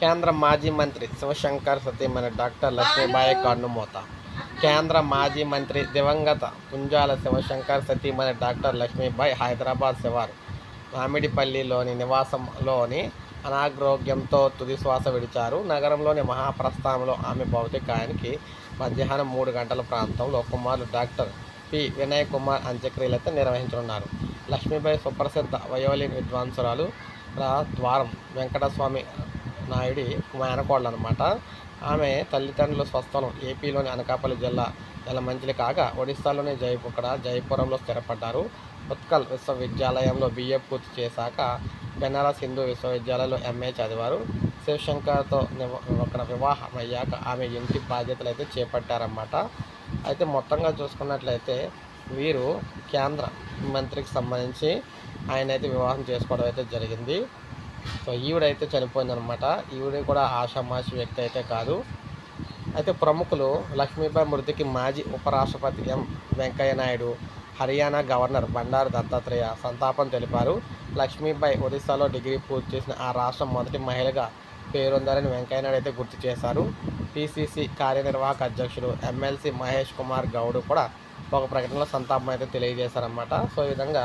కేంద్ర మాజీ మంత్రి శివశంకర్ సతీమణి డాక్టర్ లక్ష్మీబాయి కన్నుమూత కేంద్ర మాజీ మంత్రి దివంగత పుంజాల శివశంకర్ సతీమణి డాక్టర్ లక్ష్మీబాయి హైదరాబాద్ శివారు. మామిడిపల్లిలోని నివాసంలోని అనారోగ్యంతో తుది శ్వాస విడిచారు. నగరంలోని మహాప్రస్థానంలో ఆమె భౌతికాయానికి మధ్యాహ్నం మూడు గంటల ప్రాంతంలో కుమారుడు డాక్టర్ పి. వినయ్ కుమార్ అంత్యక్రియలైతే నిర్వహించనున్నారు. లక్ష్మీబాయి సుప్రసిద్ధ వయోలిన్ విద్వాంసురాలు ద్వారం వెంకటస్వామి నాయుడి మేనకోడలు అనమాట ఆమె తల్లిదండ్రుల స్వస్థలం ఏపీలోని అనకాపల్లి జిల్లా మంచిలి కాగా ఒడిశాలోని జైపుక్కడ జైపురంలో స్థిరపడ్డారు. ఉత్కల్ విశ్వవిద్యాలయంలో బిఏ పూర్తి చేశాక బెనారస్ హిందూ విశ్వవిద్యాలయంలో ఎంఏ చదివారు. శివశంకర్తో నివ- అక్కడ వివాహం అయ్యాక ఆమె ఇంటి బాధ్యతలు అయితే చేపట్టారన్నమాట. అయితే మొత్తంగా చూసుకున్నట్లయితే వీరు కేంద్ర మంత్రికి సంబంధించి ఆయన అయితే వివాహం చేసుకోవడం అయితే జరిగింది. సో ఈవిడైతే చనిపోయిందనమాట ఈవిడ కూడా ఆషామాషి వ్యక్తి అయితే కాదు. అయితే ప్రముఖులు లక్ష్మీబాయి మృతికి మాజీ ఉపరాష్ట్రపతి ఎం వెంకయ్య నాయుడు హర్యానా గవర్నర్ బండారు దత్తాత్రేయ సంతాపం తెలిపారు. లక్ష్మీబాయి ఒరిస్సాలో డిగ్రీ పూర్తి చేసిన ఆ రాష్ట్రం మొదటి మహిళగా పేరొందారని వెంకయ్యనాయుడు అయితే గుర్తు చేశారు. పిసిసి కార్యనిర్వాహక అధ్యక్షుడు ఎమ్మెల్సీ మహేష్ కుమార్ గౌడ్ కూడా ఒక ప్రకటనలో సంతాపం అయితే తెలియజేశారన్నమాట. సో ఈ విధంగా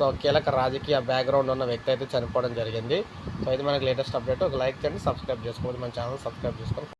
సో కీలక రాజకీయ బ్యాక్గ్రౌండ్ ఉన్న వ్యక్తి అయితే చనిపోవడం జరిగింది. సో ఇది మనకి లేటెస్ట్ అప్డేట్ ఒక లైక్ చేయండి సబ్స్క్రైబ్ చేసుకోండి. మన ఛానల్ సబ్స్క్రైబ్ చేసుకోండి.